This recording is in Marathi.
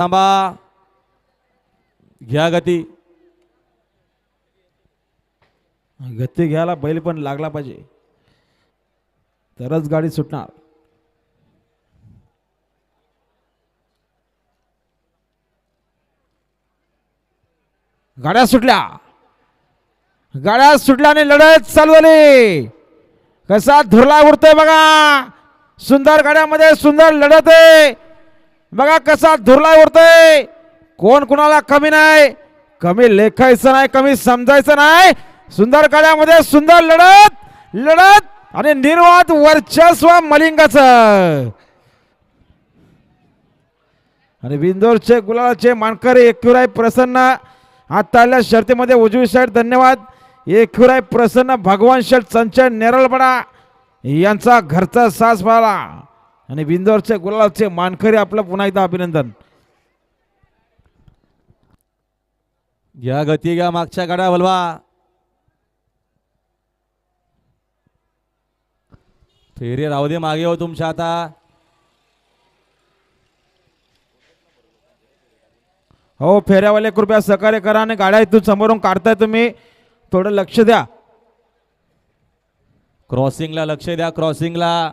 थांबा. घ्या गती. गती घ्यायला बैल पण लागला पाहिजे. तरच गाडी सुटणार. गाड्या सुटल्या. गाड्या सुटल्या आणि लढत चालू कसा धुरला उडतोय बघा. सुंदर गाड्यामध्ये सुंदर लढत आहे. बघा कसा धुरला उरतोय कोण कुणाला कमी नाही? कमी लेखायचं नाही कमी समजायचं नाही. सुंदर काळ्यामध्ये सुंदर लढत लढत आणि निर्वाद वर्चस्व मलिंगाच. आणि बिंदोरचे गुलाचे मानकरी एकविराय प्रसन्न. आताल्या शर्तीमध्ये उजवी साईड धन्यवाद. एकविराय प्रसन्न भगवान शेठ संचय नेरळपडा यांचा घरचा सास पाला आणि बिंदोरचे गुलालाचे मानकरी आपलं पुन्हा एकदा अभिनंदन. घ्या गती घ्या मागच्या गाड्या बलवा फेरी राहू दे मागे हो तुमच्या आता. हो फेऱ्यावाले कृपया सहकार्य करा आणि गाड्या इथून समोरून काढताय तुम्ही. थोडं लक्ष द्या. क्रॉसिंगला लक्ष द्या क्रॉसिंगला